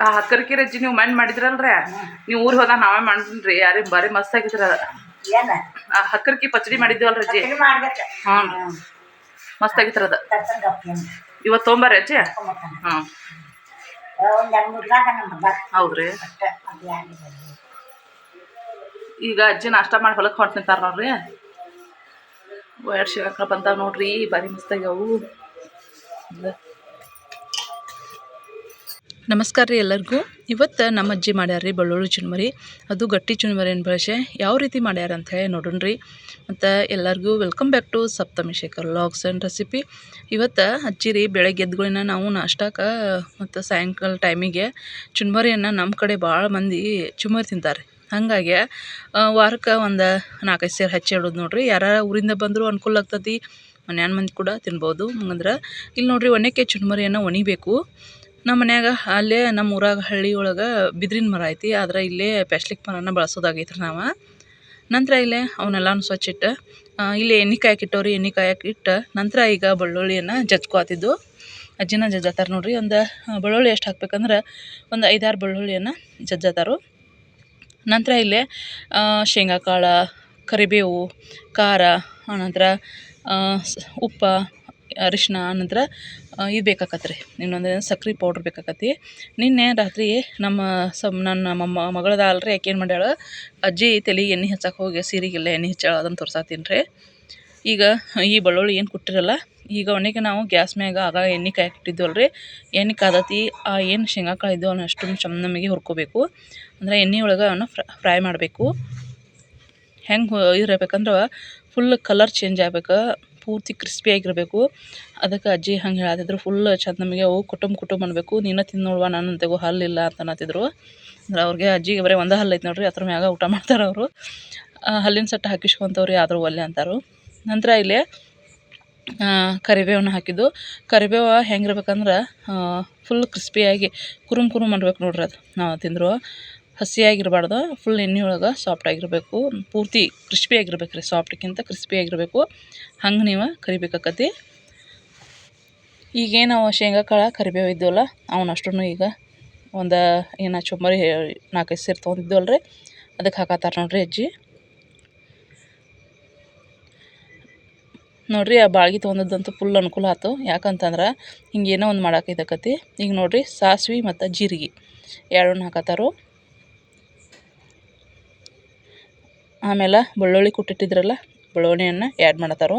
ಆ ಹಕ್ಕರ್ಕಿ ರಜ್ಜಿ ನೀವು ಮಣ್ಣು ಮಾಡಿದ್ರಲ್ರಿ? ನೀವು ಊರಿಗೆ ಹೋದಾಗ ನಾವೇ ಮಾಡಿದ್ರಿ. ಯಾರಿ ಬಾರಿ ಮಸ್ತ್ ಆಗಿದ್ರ ಆ ಹಕ್ಕರ್ಕೆ ಪಚಡಿ ಮಾಡಿದ್ವಲ್ ರಜ್ಜಿ ಹ್ಞೂ ಮಸ್ತ್ ಆಗಿತ್ರ ಇವತ್ ತೊಂಬಾರ ಗಪ್ಪಿಂದ ಇವತ್ತು ತೊಗೊಂಬರ್ರಿ ಅಜ್ಜಿ? ಹೌದ್ರಿ. ಅದು ಈಗ ಅಜ್ಜಿ ನಾಷ್ಟ ಮಾಡಿ ಹೊಲಕ್ಕೆ ಹೊಂಟ್ ನಿಂತಾರ ನೋಡ್ರಿ. ಎರಡು ಶಿವಕ ಬಂದಾವ ನೋಡ್ರಿ. ಬಾರಿ ಮಸ್ತ್ ಆಗ್ಯಾವು. ಇದ. ನಮಸ್ಕಾರ ರೀ ಎಲ್ಲರಿಗೂ. ಇವತ್ತು ನಮ್ಮ ಅಜ್ಜಿ ಮಾಡ್ಯಾರ ರೀ ಬೆಳ್ಳುಳ್ಳಿ ಚುನ್ಮರಿ. ಅದು ಗಟ್ಟಿ ಚುಣ್ಮರಿನ ಬಳಸೆ? ಯಾವ ರೀತಿ ಮಾಡ್ಯಾರ ಅಂತ ಹೇಳಿ ನೋಡೋಣ ರೀ ಮತ್ತು ಎಲ್ಲರಿಗೂ welcome back to Saptami Shekhar logs and recipe ಇವತ್ತು ಅಜ್ಜಿ ರೀ ಬೆಳಗ್ಗೆ ಎದ್ಗಳಿನ ನಾವು ನಾಷ್ಟಾಕ ಮತ್ತು ಸಾಯಂಕಾಲ ಟೈಮಿಗೆ ಚುನ್ಮರಿಯನ್ನು ನಮ್ಮ ಕಡೆ ಭಾಳ ಮಂದಿ ಚುಮರಿ ತಿಂತಾರೆ ಹಾಗಾಗಿ ವಾರಕ್ಕೆ ಒಂದು ನಾಲ್ಕೈದು ಸೇರು ಹಚ್ಚಿ ಇಡೋದು ನೋಡ್ರಿ. ಯಾರ ಊರಿಂದ ಬಂದರೂ ಅನುಕೂಲ ಆಗ್ತತಿ. ಮನ್ಯಾನ ಮಂದಿ ಕೂಡ ತಿನ್ಬೋದು. ಹಂಗಂದ್ರೆ ಇಲ್ಲಿ ನೋಡ್ರಿ ಒಣಕೆ ಚುನ್ಮರಿಯನ್ನು ಒಣಿಬೇಕು. ನಮ್ಮ ಮನ್ಯಾಗ ಅಲ್ಲೇ ನಮ್ಮ ಊರಾಗ ಹಳ್ಳಿ ಒಳಗೆ ಬಿದ್ರಿನ ಮರ ಐತಿ. ಆದ್ರೆ ಇಲ್ಲೇ ಪ್ಯಾಸ್ಲಿಕ್ ಮರನ ಬಳಸೋದಾಗೈತೆ ರೀ ನಾವು. ನಂತರ ಇಲ್ಲೇ ಅವನ್ನೆಲ್ಲನೂ ಸ್ವಚ್ಛ ಇಟ್ಟು ಇಲ್ಲಿ ಎಣ್ಣೆ ಕಾಯಕ್ಕೆ ಇಟ್ಟವ್ರಿ. ಎಣ್ಣೆ ಕಾಯಕ್ಕೆ ಇಟ್ಟು ನಂತರ ಈಗ ಬೆಳ್ಳುಳ್ಳಿಯನ್ನು ಜಜ್ಕೋತಿದ್ದು. ಅಜ್ಜಿನ ಜಜ್ಜಾತಾರೆ ನೋಡ್ರಿ. ಒಂದು ಬೆಳ್ಳುಳ್ಳಿ ಎಷ್ಟು ಹಾಕ್ಬೇಕಂದ್ರೆ ಒಂದು ಐದಾರು ಬೆಳ್ಳುಳ್ಳಿಯನ್ನು ಜಜ್ಜಾತಾರು. ನಂತರ ಇಲ್ಲೇ ಶೇಂಗಾಕಾಳು ಶೇಂಗಾ ಕಾಳು ಕರಿಬೇವು, ಖಾರ, ಆನಂತರ ಉಪ್ಪ ಅರಿಶಿನ ಆನಂತರ ಇದು ಇದು ಬೇಕಾಕತ್ರಿ. ಇನ್ನೊಂದು ಸಕ್ರೆ ಪೌಡ್ರ್ ಬೇಕಾಕತಿ ನಿನ್ನೆ ರಾತ್ರಿ ನಮ್ಮ ಸಮ್, ನನ್ನ ಮೊಮ್ಮ ಮಗಳದ ಅಲ್ರಿ ಯಾಕೆ ಏನು ಮಾಡ್ಯಾಳ? ಅಜ್ಜಿ ತಲೆಗೆ ಎಣ್ಣೆ ಹಚ್ಚಕ್ಕೆ ಹೋಗಿ ಸೀರೆಗೆಲ್ಲ ಎಣ್ಣೆ ಹಚ್ಚಾಳ ಅದನ್ನು ತೋರ್ಸಾತೀನಿ ರೀ. ಈಗ ಈ ಬೆಳ್ಳುಳ್ಳಿ ಏನು ಕೊಟ್ಟಿರಲ್ಲ, ಈಗ ಒಣಗಿ ನಾವು ಗ್ಯಾಸ್ ಮ್ಯಾಗ ಆಗ ಎಣ್ಣೆ ಕಾಯಕ್ಕೆ ಇಟ್ಟಿದ್ವಲ್ಲ ರೀ ಎಣ್ಣೆ ಕಾದತಿ, ಆ ಏನು ಶೇಂಗಾ ಕಾಳು ಇದ್ದವು ಅವನ್ನ ಅಷ್ಟು ಚಂದ ನಮಗೆ ಹುರ್ಕೋಬೇಕು. ಅಂದರೆ ಎಣ್ಣೆ ಒಳಗೆ ಅವನ್ನ ಫ್ರೈ ಮಾಡಬೇಕು. ಹೆಂಗೆ ಇರಬೇಕಂದ್ರೆ, ಫುಲ್ ಕಲರ್ ಚೇಂಜ್ ಆಗ್ಬೇಕು. ಪೂರ್ತಿ ಕ್ರಿಸ್ಪಿಯಾಗಿರಬೇಕು ಅದಕ್ಕೆ ಅಜ್ಜಿ ಹಂಗೆ ಹೇಳತ್ತಿದ್ರು ಫುಲ್ ಚಂದ ನಮಗೆ ಅವು ಕುಟುಂಬ ಕುಟುಂಬ ಅನ್ಬೇಕು. ನೀನು ತಿಂದು ನೋಡುವ ನನ್ನ ತೆಗೋ ಹಲ್ಲಿಲ್ಲ ಅಂತ ಅನ್ನತ್ತಿದ್ರು ಅಂದ್ರೆ ಅವ್ರಿಗೆ ಅಜ್ಜಿಗೆ ಬರೀ ಒಂದು ಹಲ್ಲು ಐತೆ ನೋಡ್ರಿ, ಅದ್ರ ಮ್ಯಾಗ ಊಟ ಮಾಡ್ತಾರೆ ಅವರು. ಹಲ್ಲಿನ ಸಟ್ಟ ಹಾಕಿಸ್ಕೊಂತವ್ರಿ, ಆದರೂ ಒಲ್ಲೆ ಅಂತಾರು. ನಂತರ ಇಲ್ಲಿ ಕರಿಬೇವನ್ನ ಹಾಕಿದ್ದು. ಕರಿಬೇವು ಹೆಂಗಿರ್ಬೇಕಂದ್ರೆ ಫುಲ್ ಕ್ರಿಸ್ಪಿಯಾಗಿ ಕುರುಮ್ ಕುರುಮ್ ಮಾಡ್ಬೇಕು ನೋಡ್ರಿ ಅದು ನಾವು ತಿಂದ್ರು. ಹಸಿಯಾಗಿರಬಾರ್ದು ಫುಲ್ ಎಣ್ಣೆ ಒಳಗೆ ಸಾಫ್ಟಾಗಿರಬೇಕು ಪೂರ್ತಿ ಕ್ರಿಸ್ಪಿಯಾಗಿರ್ಬೇಕು ರೀ ಸಾಫ್ಟ್ಕ್ಕಿಂತ ಕ್ರಿಸ್ಪಿಯಾಗಿರಬೇಕು ಹಂಗೆ ನೀವು ಕರಿಬೇಕಾಕತಿ ಈಗೇನು ಅವ ಶೇಂಗಾ, ಕಾಳು, ಕರಿಬೇವು ಇದ್ದವಲ್ಲ ಅವನ್ನ ಅಷ್ಟು ಈಗ ಒಂದು ಏನು ಚುಮ್ಮರಿ ನಾಲ್ಕೈದು ಸೇರು ತೊಗೊಂಡಿದ್ದವಲ್ಲ ರೀ ಅದಕ್ಕೆ ಹಾಕತ್ತಾರ ನೋಡ್ರಿ ಅಜ್ಜಿ. ನೋಡ್ರಿ ಆ ಬಾಳ್ಗಿ ತೊಗೊಂಡದ್ದಂತೂ ಫುಲ್ ಅನುಕೂಲ ಆಯ್ತು ಯಾಕಂತಂದ್ರೆ ಹಿಂಗೇನೋ ಒಂದು ಒಂದು ಇದಕ್ಕತಿ ಈಗ ನೋಡ್ರಿ ಸಾಸ್ವೆ ಮತ್ತು ಜೀರಿಗೆ ಎರಡನ್ನು ಹಾಕತ್ತಾರು. ಆಮೇಲೆ ಬೆಳ್ಳುಳ್ಳಿ ಕುಟ್ಟಿಟ್ಟಿದ್ರಲ್ಲ, ಬೆಳ್ಳುಳ್ಳಿಯನ್ನು ಆ್ಯಡ್ ಮಾಡತ್ತಾರು.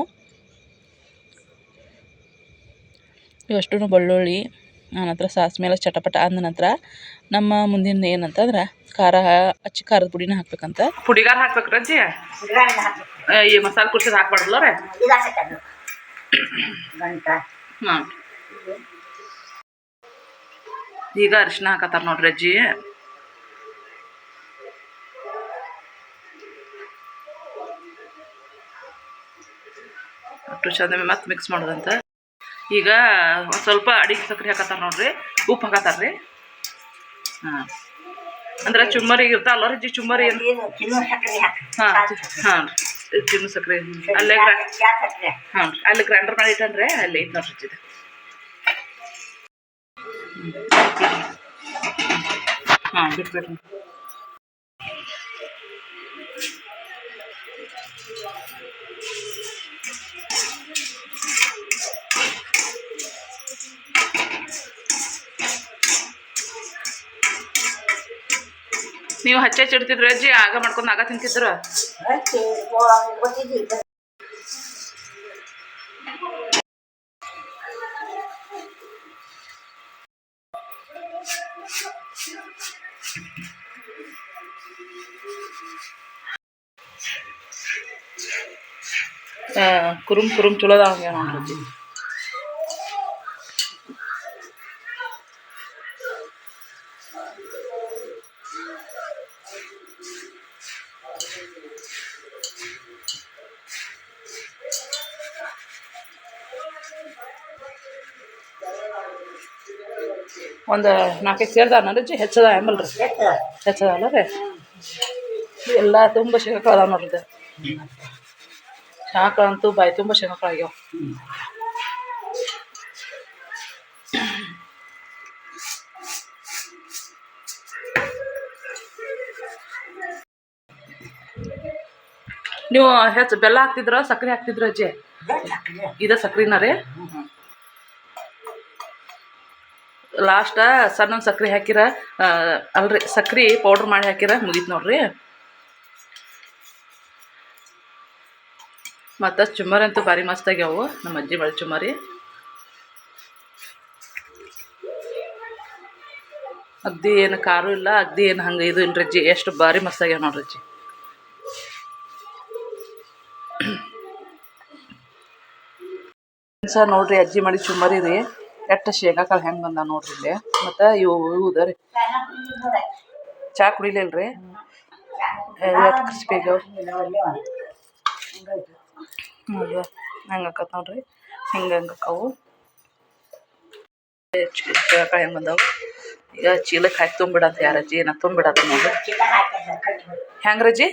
ಇವಷ್ಟು ಬೆಳ್ಳುಳ್ಳಿ ಆನಂತರ ಸಾಸಿವೆ ಮೇಲೆ ಚಟಪಟ ಆದ ನಂತರ ನಮ್ಮ ಮುಂದಿನ ಏನಂತಂದ್ರೆ ಖಾರ, ಅಚ್ಚ ಖಾರದ ಪುಡಿನ ಹಾಕ್ಬೇಕಂತ. ಪುಡಿಗಾರ ಹಾಕ್ಬೇಕು ರಜ್ಜಿ ಈ ಮಸಾಲೆ ಕುಡ್ಸಿದ್ ಹಾಕ್ಬಾರ್ದಲ್ಲ ಈಗ ಅರಿಶಿನ ಹಾಕತ್ತಾರ ನೋಡ್ರಿ ಅಜ್ಜಿ. ಅಷ್ಟು ಚಂದ ಮತ್ತೆ ಮಿಕ್ಸ್ ಮಾಡೋದಂತ. ಈಗ ಒಂದು ಸ್ವಲ್ಪ ಅಡಿಗೆ ಸಕ್ಕರೆ ಹಾಕತ್ತಾರ ನೋಡ್ರಿ. ಉಪ್ಪು ಹಾಕತ್ತಾರ ರೀ. ಹಾಂ. ಅಂದ್ರೆ ಚುಮ್ಮರಿ ಇರ್ತಾವಲ್ಲ ರೀ ಚುಮ್ಮರಿ ಸಕ್ಕರೆ ಹಾಕಿ. ಹಾಂ ಹಾಂ ರೀ. ಚಿನ್ನ ಸಕ್ರೆ ಅಲ್ಲೇ ಸಕ್ಕರೆ. ಹಾಂ ರೀ. ಅಲ್ಲಿ ಗ್ರೈಂಡರ್ ಮಾಡಿ ಇಟ್ಟನ್ರಿ. ಅಲ್ಲಿ ಐತೆ ನೋಡ್ರಿ ಇದು ಹಾಂ ಬಿಟ್ಬಿಡ್ರಿ ನೀವು ಹಚ್ಚ ಚಿಡ್ತಿದ್ರು ಅಜ್ಜಿ ಆಗ ಮಾಡ್ಕೊಂಡು ಆಗ ತಿಂತಿದ್ರು. ಕುರುಮ್ ಕುರುಮ್ ಚಲೋ ಅದಾವ ಹಂಗೆ ನೋಡ್ರಿ ಒಂದು ನಾಲ್ಕೈದು ಸೇರ್ದಾನ ರೀ ಹೆಚ್ಚದ ಆ್ಯಂಬಲ್ ರೀ ಹೆಚ್ಚದಲ್ಲ ರೀ ಎಲ್ಲ ತುಂಬ ಶೇಂಗಾಕಾಳು ಅದಾವ ನೋಡ್ರಿ ಶಾಖ ಅಂತೂ ಬಾಯಿ ತುಂಬ ಶೇಂಗಾಕಾಳು ಆಗ್ಯಾವ. ನೀವು ಹೆಚ್ಚು ಬೆಲ್ಲ ಹಾಕ್ತಿದ್ರ ಸಕ್ಕರೆ ಹಾಕ್ತಿದ್ರ ಅಜ್ಜಿ? ಇದ ಸಕ್ಕರೆನ ರೀ ಲಾಸ್ಟ್ ಸಣ್ಣ ಸಕ್ರೆ ಹಾಕಿರ ಅಲ್ರಿ, ಸಕ್ರೆ ಪೌಡ್ರ್ ಮಾಡಿ ಹಾಕಿರ, ಮುಗೀತು ನೋಡ್ರಿ. ಮತ್ತು ಚುಮ್ಮರಿ ಅಂತೂ ಭಾರಿ ಮಸ್ತ್ ಆಗ್ಯಾವು, ನಮ್ಮ ಅಜ್ಜಿ ಬಳಿ ಚುಮರಿ ಅಗ್ದಿ ಏನು ಖಾರು ಇಲ್ಲ, ಅಗ್ದಿ ಏನು ಹಂಗೆ ಇದು ಇಲ್ರಿ ಅಜ್ಜಿ, ಎಷ್ಟು ಭಾರಿ ಮಸ್ತ್ ಆಗ್ಯಾವ ನೋಡ್ರಿ ಅಜ್ಜಿ. ಸರ್ ನೋಡ್ರಿ ಅಜ್ಜಿ ಮಾಡಿ ಚುಮರಿ ರೀ ಎಷ್ಟು ಶೇಂಗಾ ಕಾಳು ಹೆಂಗೆ ಬಂದ ನೋಡ್ರಿ ಇಲ್ಲಿ. ಮತ್ತು ಇವು ಇವು ಅದ ರೀ. ಚಾ ಕುಡಿಲಿಲ್ರಿ? ಎಷ್ಟು ಕ್ರಿಸ್ಪಿ ಆಗ್ಯಾವ ನೋಡ್ರಿ ಹೆಂಗೆ ಆಕತ್ ನೋಡ್ರಿ. ಹಿಂಗೆ, ಹೆಂಗೆ ಆಕಾವು? ಶೇಂಗಾಕಾಳು ಹೆಂಗೆ ಬಂದವು? ಈಗ ಚೀಲಕ್ಕೆ ಹಾಕಿ ತುಂಬಿಡ ಅಂತ ಯಾರ ಅಜ್ಜಿ? ನಾ ತುಂಬಿಡತ್ತ ನೋಡ್ರಿ. ರೀ ರಜ್ಜಿ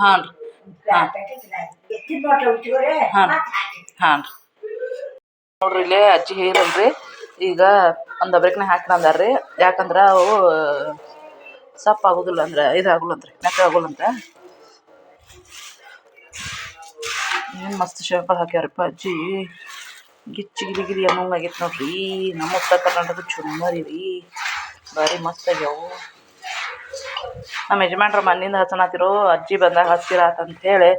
ಹಾಂ ರೀ ಹಾಂ ಹಾಂ ರೀ ನೋಡ್ರಿ ಇಲ್ಲೇ ಅಜ್ಜಿ ಹೇಳಿರಲ್ರಿ ಈಗ ಒಂದು ಅಬ್ರಿಕ್ನ ಹಾಕ್ಕೊಂಡಾರ್ರಿ ಯಾಕಂದ್ರೆ ಅವು ಸಪ್ಪ ಆಗೋದಿಲ್ಲ ಅಂದ್ರೆ ಇದಾಗಲ್ಲ ಅಂದ್ರೆ ಮೆತ್ತ ಆಗೋಲ್ಲ ಅಂತ ಏನು ಮಸ್ತ್ ಶೇಂಗಾಕಾಳು ಹಾಕ್ಯಾರಪ್ಪ ಅಜ್ಜಿ. ಗಿಚ್ಚಿ ಗಿರಿ ಗಿರಿ ಅನ್ನೋಂಗ್ ಆಗೈತೆ ನೋಡ್ರಿ. ನಮ್ಮ ಉತ್ತರ ಕರ್ನಾಟಕ ಚುಮ್ಮರಿ ರೀ. ಭಾರಿ ಮಸ್ತ್ ಆಗ್ಯಾವು. ನಮ್ಮ ಯಜಮಾನ್ರ ಮನ್ನಿಂದ ಹಚ್ಚನಾತಿರೋ ಅಜ್ಜಿ ಬಂದಾಗ ಹಚ್ಚಿರ ಅಂತ ಹೇಳಿ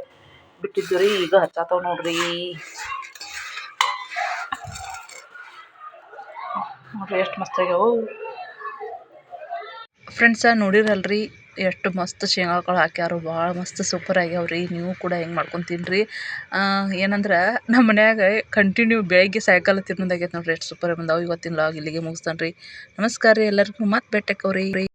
ಬಿಟ್ಟಿದ್ದು ರೀ ಈಗ ಹಚ್ಚಾತಾವ ನೋಡ್ರಿ. ನೋಡ್ರಿ ಎಷ್ಟು ಮಸ್ತ್ ಆಗ್ಯಾವು. ಫ್ರೆಂಡ್ಸ ನೋಡಿರಲ್ರಿ, ಎಷ್ಟು ಮಸ್ತ್ ಶೇಂಗಾಕಾಳು ಹಾಕ್ಯಾರು. ಭಾಳ ಮಸ್ತ್ ಸೂಪರ್ ಆಗ್ಯಾವ ರೀ. ನೀವು ಕೂಡ ಹೆಂಗೆ ಮಾಡ್ಕೊಂಡು ತಿನ್ನಿರಿ ಏನಂದ್ರೆ ನಮ್ಮ ಮನ್ಯಾಗ ಕಂಟಿನ್ಯೂ ಬೆಳಗ್ಗೆ ಸಾಯಂಕಾಲ ತಿನ್ನೋದಾಗೈತೆ ನೋಡ್ರಿ, ಎಷ್ಟು ಸೂಪರ್ ಬಂದಾವೆ. ಇವತ್ತಿನ ಲಾಗ್ ಇಲ್ಲಿಗೆ ಮುಗಿಸ್ತಾನೆ ರೀ ನಮಸ್ಕಾರ ರೀ ಎಲ್ಲರಿಗೂ. ಮತ್ತೆ ಭೇಟಿ ಆಕ್ಕವ್ರಿ